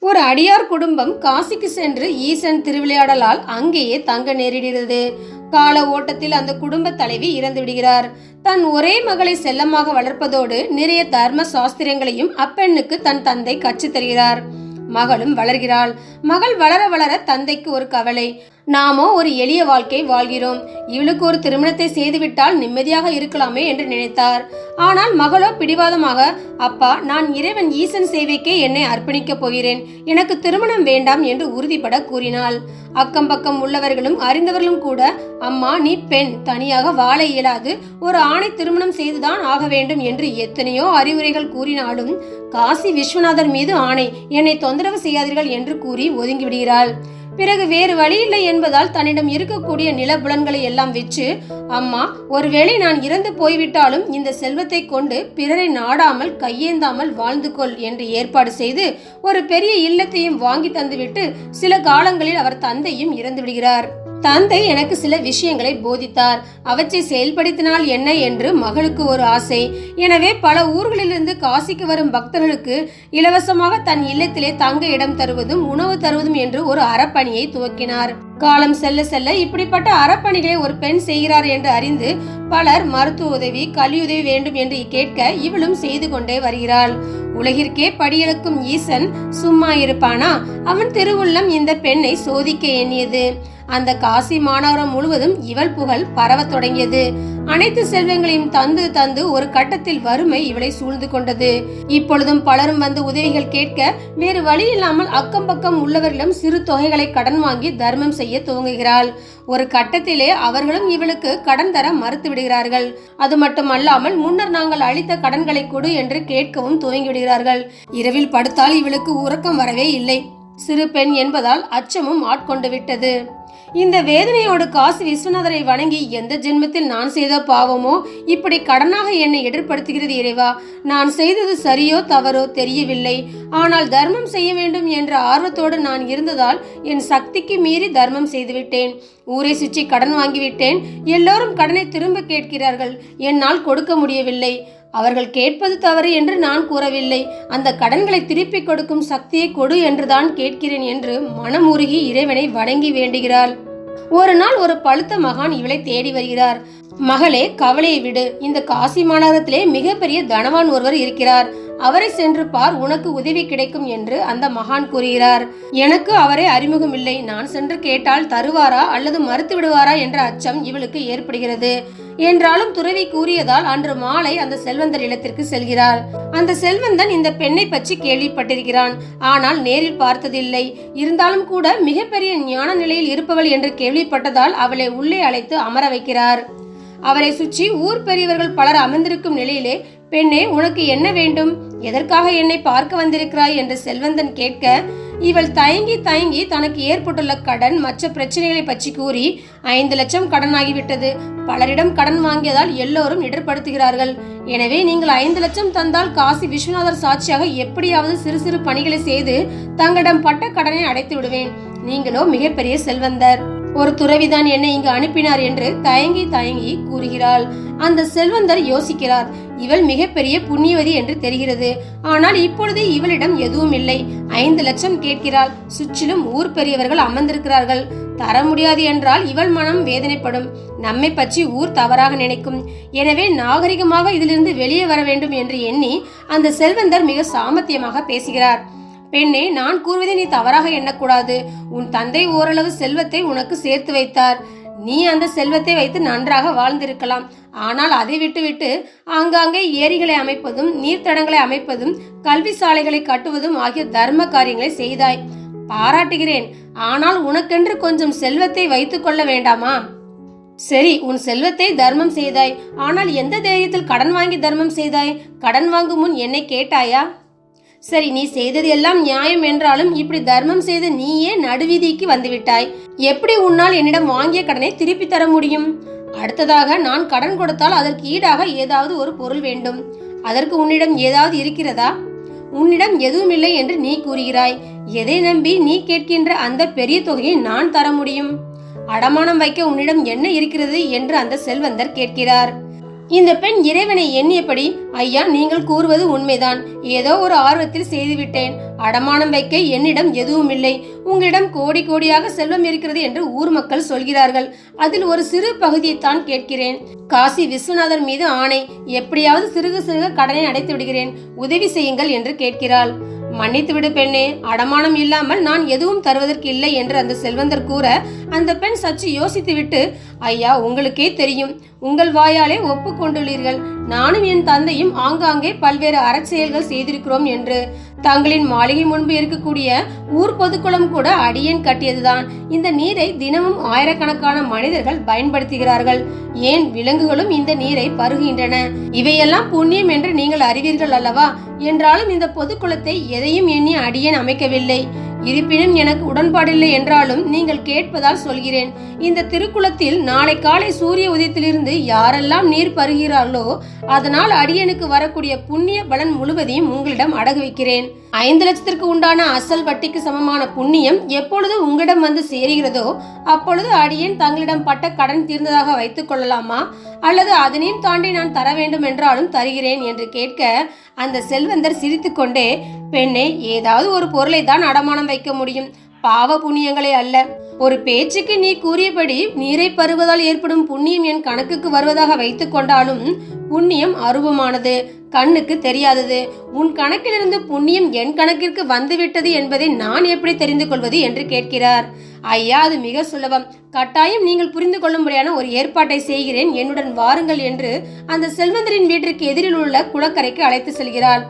ஒரு அடியார் குடும்பம் காசிக்கு சென்று ஈசன் திருவிளையாடலால் அங்கேயே தங்க நேரிடுகிறது. கால ஓட்டத்தில் அந்த குடும்ப தலைவி இறந்து விடுகிறார். தன் ஒரே மகளை செல்லமாக வளர்ப்பதோடு நிறைய தர்ம சாஸ்திரங்களையும் அப்பெண்ணுக்கு தன் தந்தை கற்றுத் தருகிறார். மகளும் வளர்கிறாள். மகள் வளர வளர தந்தைக்கு ஒரு கவலை. நாமோ ஒரு எளிய வாழ்க்கை வாழ்கிறோம். இவளுக்கு ஒரு திருமணத்தை செய்துவிட்டால் நிம்மதியாக இருக்கலாமே என்று நினைத்தார். ஆனால் மகளோ பிடிவாதமாக அப்பா நான் இறைவன் ஈசன் சேவைக்கே என்னை அர்ப்பணிக்கப் போகிறேன். எனக்கு திருமணம் வேண்டாம் என்று உறுதிபட கூறினாள். அக்கம் பக்கம் உள்ளவர்களும் அறிந்தவர்களும் கூட அம்மா நீ பெண் தனியாக வாழ இயலாது. ஒரு ஆணை திருமணம் செய்துதான் ஆக வேண்டும் என்று எத்தனையோ அறிவுரைகள் கூறினாலும் காசி விஸ்வநாதர் மீது ஆணை என்னை தொந்தரவு செய்யாதீர்கள் என்று கூறி ஒதுங்கிவிடுகிறாள். பிறகு வேறு வழி இல்லை என்பதால் தன்னிடம் இருக்கக்கூடிய நிலபுலன்களை எல்லாம் வச்சு அம்மா ஒருவேளை நான் இறந்து போய்விட்டாலும் இந்த செல்வத்தை கொண்டு பிறரை நாடாமல் கையேந்தாமல் வாழ்ந்து கொள் என்று ஏற்பாடு செய்து ஒரு பெரிய இல்லத்தையும் வாங்கி தந்துவிட்டு சில காலங்களில் அவர் தந்தையும் இறந்து விடுகிறார் தந்தை எனக்கு சில விஷயங்களை போதித்தார். அவற்றை செயல்படுத்தினால் என்ன என்று மகளுக்கு ஒரு ஆசை. எனவே பல ஊர்களிலிருந்து காசிக்கு வரும் பக்தர்களுக்கு இலவசமாக தன் இல்லத்திலே தங்க இடம் தருவதும் உணவு தருவதும் என்று ஒரு அறப்பணியை துவக்கினார். காலம் செல்ல செல்ல இப்படிப்பட்ட அறப்பணிகளை ஒரு பெண் செய்கிறார் என்று அறிந்து பலர் மருத்துவ உதவி கல்வியுதவி வேண்டும் என்று கேட்க இவளும் செய்து கொண்டே வருகிறாள். உலகிற்கே படியெழுக்கும் ஈசன் சும்மா இருப்பானா? அவன் திருவுள்ளம் இந்த பெண்ணை சோதிக்க எண்ணியது. அந்த காசி மாநகரம் முழுவதும் இவள் புகழ் பரவத் தொடங்கியது. அனைத்து செல்வங்களையும் தந்து தந்து ஒரு கட்டத்தில் வறுமை இவளை சூழ்ந்து கொண்டது. இப்பொழுதும் பலரும் வந்து உதவிகள் கேட்க வேறு வழி இல்லாமல் அக்கம் பக்கம் உள்ளவர்களிடம் சிறு தொகைகளை கடன் வாங்கி தர்மம் செய்ய துவங்குகிறாள். ஒரு கட்டத்திலே அவர்களும் இவளுக்கு கடன் தர மறுத்து விடுகிறார்கள். அது மட்டுமல்லாமல் முன்னர் நாங்கள் அளித்த கடன்களை கொடு என்று கேட்கவும் துவங்கிவிடுகிறார்கள் இரவில் படுத்தால் இவளுக்கு உறக்கம் வரவே இல்லை. சிறு பெண் என்பதால் அச்சமும் ஆட்கொண்டு விட்டது. இந்த வேதனையோடு காசி விஸ்வநாதரை வணங்கி எந்த ஜென்மத்தில் நான் செய்த பாவமோ இப்படி கடனாக என்னை எதிர்படுத்துகிறது இறைவா. நான் செய்தது சரியோ தவறோ தெரியவில்லை. ஆனால் தர்மம் செய்ய வேண்டும் என்ற ஆர்வத்தோடு நான் இருந்ததால் என் சக்திக்கு மீறி தர்மம் செய்துவிட்டேன். ஊரை சுற்றி கடன் வாங்கிவிட்டேன். எல்லோரும் கடனை திரும்ப கேட்கிறார்கள். என்னால் கொடுக்க முடியவில்லை. அவர்கள் கேட்பது தவறு என்று நான் கூறவில்லை. அந்த கடன்களை திருப்பிக் கொடுக்கும் சக்தியை கொடு என்றுதான் கேட்கிறேன் என்று மனமுருகி இறைவனை வணங்கி வேண்டுகிறாள். ஒரு நாள் ஒரு பழுத்த மகான் இவளை தேடி வருகிறார். மகளே கவலையை விடு. இந்த காசி மாநகரத்திலே மிகப்பெரிய தனவான் ஒருவர் இருக்கிறார். அவரை சென்று பார் உனக்கு உதவி கிடைக்கும் என்று அந்த மகான் கூறுகிறார். எனக்கு அவரை அறிமுகம் இல்லை நான் சென்று கேட்டால் தருவாரா அல்லது மறுத்து விடுவாரா என்ற அச்சம் இவளுக்கு ஏற்படுகிறது. என்றாலும் துறவி கூறியதால் அன்று மாலை அந்த செல்வந்தர் இல்லத்திற்கு செல்கிறார். அந்த செல்வந்தன் இந்த பெண்ணை பற்றி கேள்விப்பட்டிருக்கிறான். ஆனால் நேரில் பார்த்ததில்லை. இருந்தாலும் கூட மிகப்பெரிய ஞான நிலையில் இருப்பவள் என்று கேள்விப்பட்டதால் அவளை உள்ளே அழைத்து அமர வைக்கிறார். அவரை சுற்றி ஊர் பெரியவர்கள் பலர் அமர்ந்திருக்கும் நிலையிலே பெண்ணே உனக்கு என்ன வேண்டும்? எதற்காக என்னை பார்க்க வந்திருக்கிறாய்? என்று செல்வந்தன் கேட்க இவள் தயங்கி தயங்கி தனக்கு ஏற்பட்டுள்ள கடன் மற்ற பிரச்சனைகளை பற்றி கூறி ஐந்து லட்சம் கடன் ஆகிவிட்டது பலரிடம் கடன் வாங்கியதால் எல்லோரும் இடர்படுத்துகிறார்கள். எனவே நீங்கள் ஐந்து லட்சம் தந்தால் காசி விஸ்வநாதர் சாட்சியாக எப்படியாவது சிறு சிறு பணிகளை செய்து தங்களிடம் பட்ட கடனை அடைத்து விடுவேன். நீங்களோ மிகப்பெரிய செல்வந்தர். ஒரு துறவிதான் என்னை இங்கு அனுப்பினார் என்று தயங்கி தயங்கி கூறுகிறாள். அந்த செல்வந்தர் யோசிக்கிறார். இவள் மிகப்பெரிய புண்ணியவதி என்று தெரிகிறது. ஆனால் இப்பொழுது இவளிடம் எதுவும் இல்லை. ஐந்து லட்சம் கேட்கிறாள். சுற்றிலும் ஊர் பெரியவர்கள் அமர்ந்திருக்கிறார்கள். தர முடியாது என்றால் இவள் மனம் வேதனைப்படும். நம்மை பற்றி ஊர் தவறாக நினைக்கும். எனவே நாகரிகமாக இதிலிருந்து வெளியே வர வேண்டும் என்று எண்ணி அந்த செல்வந்தர் மிக சாமர்த்தியமாக பேசுகிறார். பெண்ணே நான் கூறுவதை நீ தவறாக எண்ணக்கூடாது. உன் தந்தை ஓரளவு செல்வத்தை உனக்கு சேர்த்து வைத்தார். நீ அந்த செல்வத்தை வைத்து நன்றாக வாழ்ந்திருக்கலாம். ஆனால் அதை விட்டுவிட்டு ஆங்காங்கே ஏரிகளை அமைப்பதும் நீர்த்தடங்களை அமைப்பதும் கல்வி சாலைகளை கட்டுவதும் ஆகிய தர்ம காரியங்களை செய்தாய். பாராட்டுகிறேன். ஆனால் உனக்கென்று கொஞ்சம் செல்வத்தை வைத்துக் கொள்ள வேண்டாமா? சரி உன் செல்வத்தை தர்மம் செய்தாய். ஆனால் எந்த தைரியத்தில் கடன் வாங்கி தர்மம் செய்தாய்? கடன் வாங்கும் முன் என்னை கேட்டாயா? சரி நீ செய்தது எல்லாம் நியாயம் என்றாலும் இப்படி தர்மம் செய்த நீயே நடுவீதிக்கு வந்துவிட்டாய். எப்படி உன்னால் என்னிடம் வாங்கிய கடனை திருப்பி தர முடியும்? அடுத்ததாக நான் கடன் கொடுத்தால் அதற்கு ஈடாக ஏதாவது ஒரு பொருள் வேண்டும். அதற்கு உன்னிடம் ஏதாவது இருக்கிறதா? உன்னிடம் எதுவும் இல்லை என்று நீ கூறுகிறாய். எதை நம்பி நீ கேட்கின்ற அந்த பெரிய தொகையை நான் தர முடியும்? அடமானம் வைக்க உன்னிடம் என்ன இருக்கிறது? என்று அந்த செல்வந்தர் கேட்கிறார். இந்த பெண் இறைவனை எண்ணியபடி ஐயா நீங்கள் கூறுவது உண்மைதான். ஏதோ ஒரு ஆர்வத்தில் செய்துவிட்டேன். அடமானம் வைக்க என்னிடம் எதுவும் இல்லை. உங்களிடம் கோடி கோடியாக செல்வம் இருக்கிறது என்று ஊர் மக்கள் சொல்கிறார்கள். அதில் ஒரு சிறு பகுதியைத்தான் கேட்கிறேன். காசி விஸ்வநாதர் மீது ஆணை. எப்படியாவது சிறுக சிறுக கடனை அடைத்து விடுகிறேன். உதவி செய்யுங்கள் என்று கேட்கிறாள். மன்னித்துவிடு பெண்ணே. அடமானம் இல்லாமல் நான் எதுவும் தருவதற்கு இல்லை என்று அந்த செல்வந்தர் கூற அந்த பெண் சற்று யோசித்துவிட்டு ஐயா உங்களுக்கே தெரியும். உங்கள் வாயாலே ஒப்புக்கொண்டுள்ளீர்கள். நானும் என் தந்தையும் ஆங்காங்கே பல்வேறு அறச்செயல்கள் செய்திருக்கிறோம் என்று. தங்களின் மாளிகை முன்பு இருக்கக்கூடிய ஊர் பொதுக்குளம் கூட அடியேன் கட்டியதுதான். இந்த நீரை தினமும் ஆயிரக்கணக்கான மனிதர்கள் பயன்படுத்துகிறார்கள். ஏன் விலங்குகளும் இந்த நீரை பருகுகின்றன? இவையெல்லாம் புண்ணியம் என்று நீங்கள் அறிவீர்கள் அல்லவா? என்றாலும் இந்த பொதுக்குளத்தை எதையும் எண்ணி அடியேன் அமைக்கவில்லை. இருப்பினும் எனக்கு உடன்பாடில்லை என்றாலும் நீங்கள் கேட்பதால் சொல்கிறேன். இந்த திருக்குளத்தில் நாளை காலை சூரிய உதயத்திலிருந்து யாரெல்லாம் நீர் பருகிறார்களோ அதனால் அடியனுக்கு வரக்கூடிய புண்ணிய பலன் முழுவதையும் உங்களிடம் அடகு வைக்கிறேன். ஐந்து லட்சத்திற்கு உண்டான அசல் வட்டிக்கு சமமான புண்ணியம் எப்பொழுது உங்களிடம் வந்து சேருகிறதோ அப்பொழுது அடியேன் தங்களிடம் பட்ட கடன் தீர்ந்ததாக வைத்துக் கொள்ளலாமா? அல்லது அதனையும் தாண்டி நான் தர வேண்டும் என்றாலும் தருகிறேன் என்று கேட்க அந்த செல்வந்தர் சிரித்துக்கொண்டே பெண்ணே ஏதாவது ஒரு பொருளை தான் அடமானம் வைக்க முடியும். பாவ புண்ணியங்களே அல்ல. ஒரு பேச்சுக்கு நீ கூறியபடி நீரை பருவதால் ஏற்படும் புண்ணியம் என் கணக்குக்கு வருவதாக வைத்துக் கொண்டாலும் புண்ணியம் அருவமானது கண்ணுக்கு தெரியாதது. உன் கணக்கிலிருந்து புண்ணியம் என் கணக்கிற்கு வந்துவிட்டது என்பதை நான் எப்படி தெரிந்து கொள்வது என்று கேட்கிறார். ஐயா அது மிக சுலபம். கட்டாயம் நீங்கள் புரிந்து கொள்ளும்படியான ஒரு ஏற்பாட்டை செய்கிறேன். என்னுடன் வாருங்கள் என்று அந்த செல்வந்தரின் வீட்டிற்கு எதிரில் உள்ள குளக்கரைக்கு அழைத்து செல்கிறார்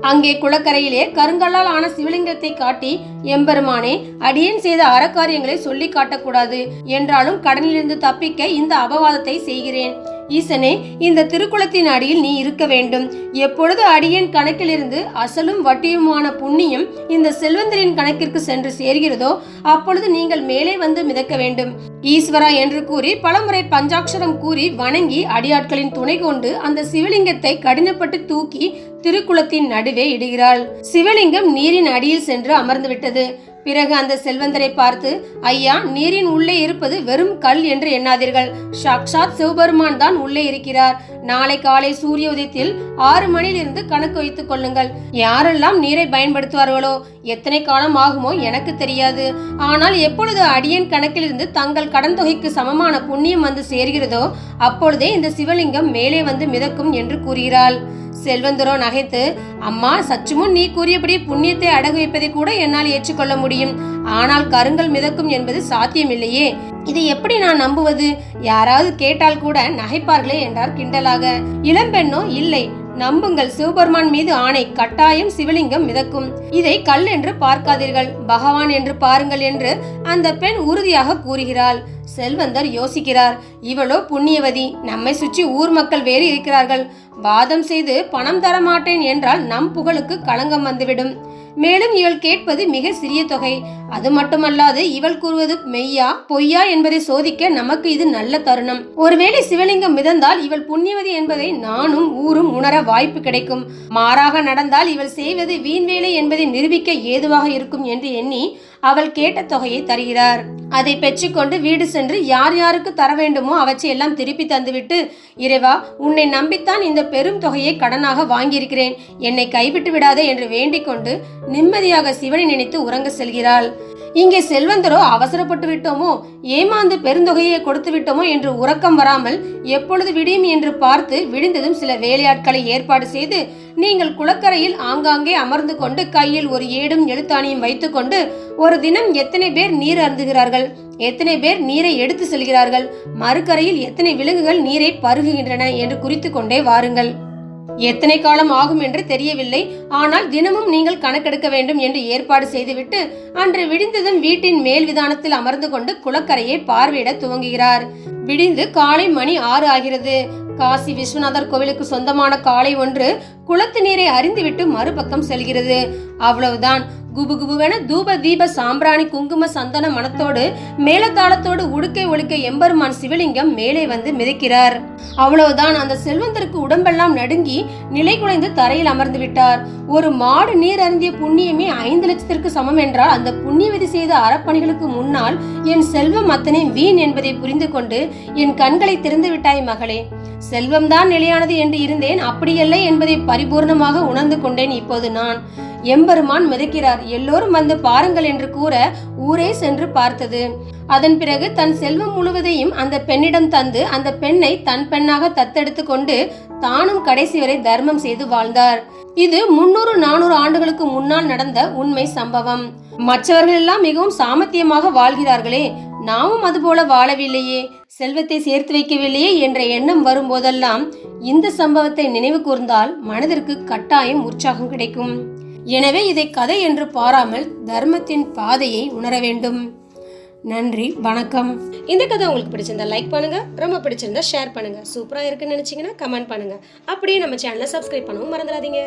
அங்கே குளக்கரையிலே கருங்கல்லால் ஆன சிவலிங்கத்தை காட்டி எம்பெருமானே அடியேன் செய்த அறக்காரியங்களை சொல்லி காட்டக்கூடாது. என்றாலும் கடனிலிருந்து தப்பிக்க இந்த அபவாதத்தை செய்கிறேன். ஈசனே இந்த திருக்குளத்தின் அடியில் நீ இருக்க வேண்டும். எப்பொழுது அடியேன் கணக்கிலிருந்து அசலும் வட்டியுமான புண்ணியம் இந்த செல்வந்தரின் கணக்கிற்கு சென்று சேர்கிறதோ அப்பொழுது நீங்கள் மேலே வந்து மிதக்க வேண்டும். ஈஸ்வரா என்று கூறி பலமுறை பஞ்சாட்சரம் கூறி வணங்கி அடியாட்களின் துணை கொண்டு அந்த சிவலிங்கத்தை கடினப்பட்டு தூக்கி திருக்குளத்தின் நடுவே இடுகிறாள். சிவலிங்கம் நீரின் அடியில் சென்று அமர்ந்துவிட்டது. பிறகு அந்த செல்வந்தரை பார்த்து ஐயா நீரின் உள்ளே இருப்பது வெறும் கல் என்று எண்ணாதீர்கள். சாக்ஷாத் சிவபெருமான் தான் உள்ளே இருக்கிறார். நாளை காலை சூரிய உதயத்தில் ஆறு மணியிலிருந்து கணக்கு வைத்துக் கொள்ளுங்கள். யாரெல்லாம் நீரை பயன்படுத்துவார்களோ எத்தனை காலம் ஆகுமோ எனக்கு தெரியாது. ஆனால் எப்பொழுது அடியன் கணக்கிலிருந்து தங்கள் கடன் தொகைக்கு சமமான புண்ணியம் வந்து சேர்கிறதோ அப்பொழுதே இந்த சிவலிங்கம் மேலே வந்து மிதக்கும் என்று கூறுகிறாள். செல்வந்தரோ நகைத்து அம்மா சற்று முன் நீ கூறியபடி புண்ணியத்தை அடகு வைப்பதை கூட என்னால் ஏற்றுக்கொள்ள முடியும். ஆனால் கருங்கல் மிதக்கும் என்பது சாத்தியமில்லையே. இதை எப்படி நான் நம்புவது? யாராவது கேட்டால் கூட நகைப்பார்களே என்றார் கிண்டலாக. இளம்பெண்ணோ இல்லை. நம்புங்கள் சிவபெருமான் மீது ஆணை கட்டாயம் சிவலிங்கம் மிதக்கும். இதை கல் என்று பார்க்காதீர்கள். பகவான் என்று பாருங்கள் என்று அந்த பெண் உறுதியாக கூறுகிறாள். செல்வந்தர் யோசிக்கிறார். இவளோ புண்ணியவதி. நம்மை சுற்றி ஊர் மக்கள் வேறு இருக்கிறார்கள். வாதம் செய்து பணம் தரமாட்டேன் என்றால் நம் புகழுக்கு களங்கம் வந்துவிடும். மேலும் இவள் கேட்பது மிக சிறிய தொகை. அது மட்டுமல்லாது இவள் கூறுவது மெய்யா பொய்யா என்பதை சோதிக்க நமக்கு இது நல்ல தருணம். ஒருவேளை சிவலிங்கம் மிதந்தால் இவள் புண்ணியவதி என்பதை நானும் ஊரும் உணர வாய்ப்பு கிடைக்கும். மாறாக நடந்தால் இவள் செய்வது வீண்வேலை என்பதை நிரூபிக்க ஏதுவாக இருக்கும் என்று எண்ணி அவள் கேட்ட தொகையை தருகிறார். அதை பெற்றுக்கொண்டு வீடு சென்று யார் யாருக்கு தர வேண்டுமோ அவற்றை எல்லாம் திருப்பி தந்துவிட்டு இறைவா உன்னை நம்பித்தான் இந்த பெரும் தொகையை கடனாக வாங்கியிருக்கிறேன். என்னை கைவிட்டு விடாதே என்று வேண்டிக் கொண்டு நிம்மதியாக சிவனை நினைத்து உறங்க செல்கிறாள். இங்கே செல்வந்தரோ அவசரப்பட்டு விட்டோமோ? ஏமாந்து பெருந்தொகையை கொடுத்து விட்டோமோ என்று உறக்கம் வராமல் எப்பொழுது விடியும் என்று பார்த்து விடிந்ததும் சில வேலையாட்களை ஏற்பாடு செய்து நீங்கள் குளக்கரையில் ஆங்காங்கே அமர்ந்து கொண்டு கையில் ஒரு ஏடும் எழுத்தாணியும் வைத்துக்கொண்டு ஒரு தினம் எத்தனை பேர் நீர் அருந்துகிறார்கள்? எத்தனை பேர் நீரை எடுத்து செல்கிறார்கள்? மறுக்கரையில் எத்தனை விலங்குகள் நீரை பருகுகின்றன என்று குறித்து கொண்டே வாருங்கள். எத்தனை காலம் ஆகும் என்று தெரியவில்லை. ஆனால் தினமும் நீங்கள் கணக்கெடுக்க வேண்டும் என்று ஏற்பாடு செய்துவிட்டு அன்று விடிந்ததும் வீட்டின் மேல் விதானத்தில் அமர்ந்து கொண்டு குளக்கரையை பார்வையிட துவங்குகிறார். விடிந்து காலை மணி ஆறு ஆகிறது. காசி விஸ்வநாதர் கோவிலுக்கு சொந்தமான காளை ஒன்று குளத்து நீரை அறிந்துவிட்டு மறுபக்கம் செல்கிறது. அவ்வளவுதான். குபு குபுவென தூப தீப சாம்பிராணி குங்கும சந்தன மனத்தோடு மேலதாளத்தோடு உடுக்கை ஒழுக்க எம்பெருமான் சிவலிங்கம் மேலே வந்து மிதக்கிறார். அவ்வளவுதான் அந்த செல்வந்தருக்கு உடம்பெல்லாம் நடுங்கி நிலை குலைந்து தரையில் அமர்ந்து விட்டார். ஒரு மாடு நீர் அருந்திய புண்ணியமே ஐந்து லட்சத்திற்கு சமம் என்றால் அந்த புண்ணிய விதி செய்த அறப்பணிகளுக்கு முன்னால் என் செல்வம் அத்தனை வீண் என்பதை புரிந்து கொண்டு என் கண்களை திறந்து விட்டாய் மகளே. செல்வம்தான் நிலையானது என்று இருந்தேன் அப்படியல்ல என்பதை பரிபூர்ணமாக உணர்ந்து கொண்டேன் இப்போது நான். எம்பெருமான் மிதக்கிறார். எல்லோரும் வந்து பாருங்கள் என்று கூற ஊரே சென்று பார்த்தது. அதன் பிறகு தன் செல்வம் முழுவதையும் அந்த பெண்ணிடம் தந்து அந்த பெண்ணை தன் பெண்ணாக தத்தெடுத்து கொண்டு தானும் கடைசி வரை தர்மம் செய்து வாழ்ந்தார். இது முன்னூறு நானூறு ஆண்டுகளுக்கு முன்னால் நடந்த உண்மை சம்பவம். மற்றவர்கள் எல்லாம் மிகவும் சாமர்த்தியமாக வாழ்கிறார்களே நாமும் அதுபோல வாழவில்லையே செல்வத்தை சேர்த்து வைக்கவில்லையே என்ற எண்ணம் வரும்போதெல்லாம் இந்த சம்பவத்தை நினைவு கூர்ந்தால் மனதிற்கு கட்டாயம் உற்சாகம் கிடைக்கும். எனவே இதை கதை என்று பாராமல் தர்மத்தின் பாதையை உணர வேண்டும். நன்றி வணக்கம். இந்த கதை உங்களுக்கு பிடிச்சிருந்தா லைக் பண்ணுங்க ரொம்ப பிடிச்சிருந்தா ஷேர் பண்ணுங்க. சூப்பரா இருக்குன்னு நினைச்சீங்கன்னா கமெண்ட் பண்ணுங்க. அப்படியே நம்ம சேனலை சப்ஸ்கிரைப் பண்ணவும் மறந்துடாதீங்க.